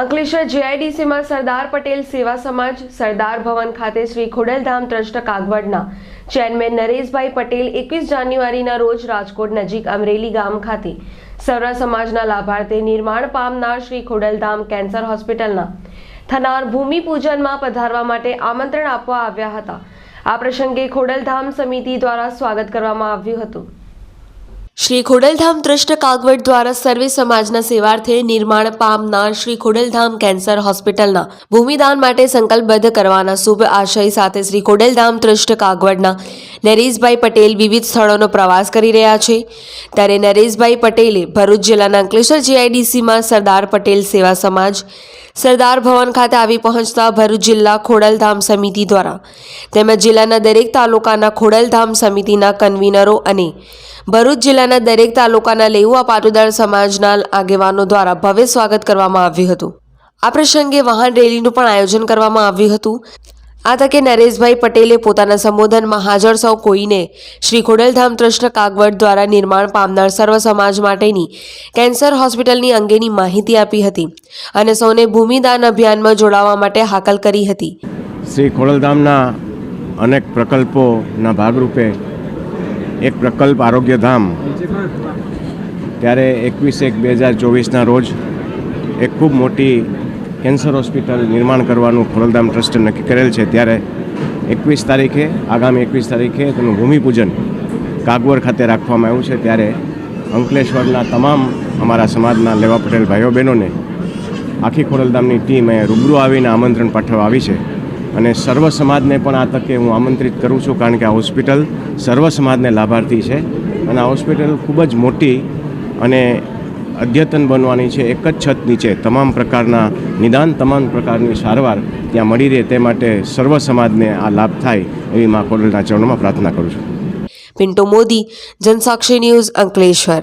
અંકલેશ્વર જીઆઈડીસીમાં સરદાર પટેલ સેવા સમાજ, સરદાર ભવન ખાતે શ્રી ખોડલધામ ટ્રસ્ટ કાગવડના ચેરમેન નરેશભાઈ પટેલ એકવીસ જાન્યુઆરીના રોજ રાજકોટ નજીક અમરેલી ગામ ખાતે સૌરા સમાજના લાભાર્થે નિર્માણ પામનાર શ્રી ખોડલધામ કેન્સર હોસ્પિટલના થનાર ભૂમિપૂજનમાં પધારવા માટે આમંત્રણ આપવા આવ્યા હતા. આ પ્રસંગે ખોડલધામ સમિતિ દ્વારા સ્વાગત કરવામાં આવ્યું હતું. શ્રી ખોડલધામ ટ્રસ્ટ કાગવડ દ્વારા સર્વે સમાજના સેવાર્થે નિર્માણ પામનાર શ્રી ખોડલધામ કેન્સર હોસ્પિટલના ભૂમિદાન માટે સંકલ્પબદ્ધ કરવાના શુભ આશય સાથે શ્રી ખોડલધામ ટ્રસ્ટ કાગવડના નરેશભાઈ પટેલ વિવિધ સ્થળોનો પ્રવાસ કરી રહ્યા છે. ત્યારે નરેશભાઈ પટેલે ભરૂચ જિલ્લાના અંકલેશ્વર જીઆઈડીસીમાં સરદાર પટેલ સેવા સમાજ, સરદાર ભવન ખાતે આવી પહોંચતા ભરૂચ જિલ્લા ખોડલધામ સમિતિ દ્વારા તેમજ જિલ્લાના દરેક તાલુકાના ખોડલધામ સમિતિના કન્વીનરો અને ભરૂચ જિલ્લાના દરેક તાલુકાના લેઉઆ પાટીદાર સમાજના આગેવાનો દ્વારા ભવ્ય સ્વાગત કરવામાં આવ્યું હતું. આ પ્રસંગે વાહન રેલીનું પણ આયોજન કરવામાં આવ્યું હતું. આ તકે નરેશભાઈ પટેલે પોતાના સંબોધનમાં હાજર સૌ કોઈને શ્રી ખોડલધામ ટ્રસ્ટ કાગવડ દ્વારા નિર્માણ પામનાર સર્વ સમાજ માટેની કેન્સર હોસ્પિટલની અંગેની માહિતી આપી હતી અને સૌને ભૂમિદાન અભિયાનમાં જોડાવા માટે હાકલ કરી હતી. શ્રી ખોડલધામના અનેક પ્રકલ્પોના ભાગરૂપે એક પ્રકલ્પ આરોગ્યધામ ત્યારે એકવીસ એક બે હજાર ચોવીસના રોજ એક ખૂબ મોટી કેન્સર હોસ્પિટલ નિર્માણ કરવાનું ખોરલધામ ટ્રસ્ટે નક્કી કરેલ છે. ત્યારે એકવીસ તારીખે, આગામી એકવીસ તારીખે તેનું ભૂમિપૂજન કાગવર ખાતે રાખવામાં આવ્યું છે. ત્યારે અંકલેશ્વરના તમામ અમારા સમાજના લેવા પટેલ ભાઈઓ બહેનોને આખી ખોરલધામની ટીમ અહીંયા રૂબરૂ આવીને આમંત્રણ પાઠવવા આવી છે. અને સર્વ સમાજને પણ આ તકે હું આમંત્રિત કરું છું કારણ કે આ હોસ્પિટલ સર્વ સમાજને લાભાર્થી છે અને આ હોસ્પિટલ ખૂબ જ મોટી અને અદ્યતન બનવાની છે, એક જ છત નીચે તમામ પ્રકારના નિદાન, તમામ પ્રકારની સારવાર ત્યાં મળી રહે તે માટે સર્વ સમાજને આ લાભ થાય એવી મા કોડલના ચરણોમાં પ્રાર્થના કરું છું. પિન્ટો મોદી, જનસાક્ષી ન્યૂઝ અંકલેશ્વર.